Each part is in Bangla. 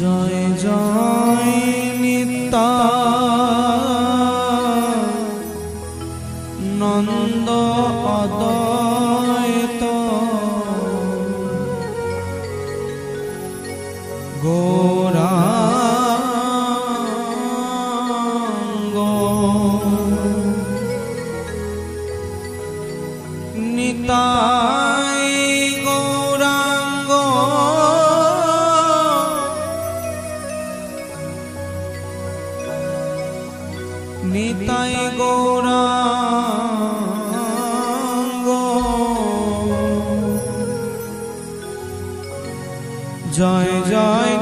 জয় জয় নিতা। নন্দ অদয়। নিতাই গৌরা জয় জয়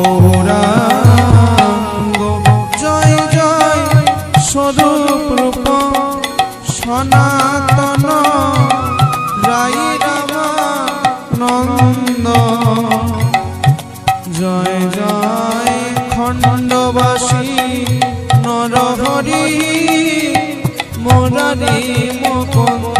গৌরাঙ্গ জয় জয় স্বরূপ রূপ সনাতন। রায় নন্দ। জয় জয় খণ্ডবাসী নরহরি মোরারি মুকুন্দ।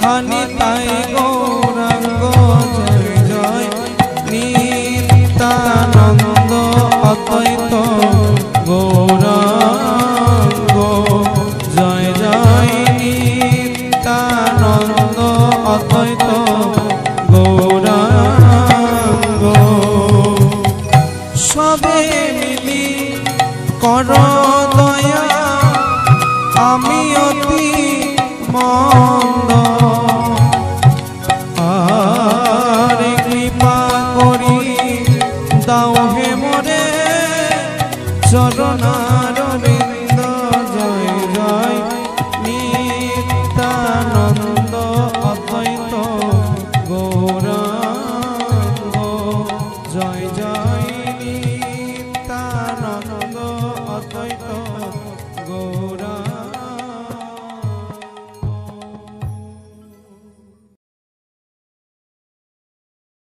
হানি তাই গৌরাঙ্গ জয় জয় নিতানন্দ অদ্বৈত গৌরাঙ্গ। জয় নিতানন্দ অদ্বৈত গৌরাঙ্গ। সবে মিলি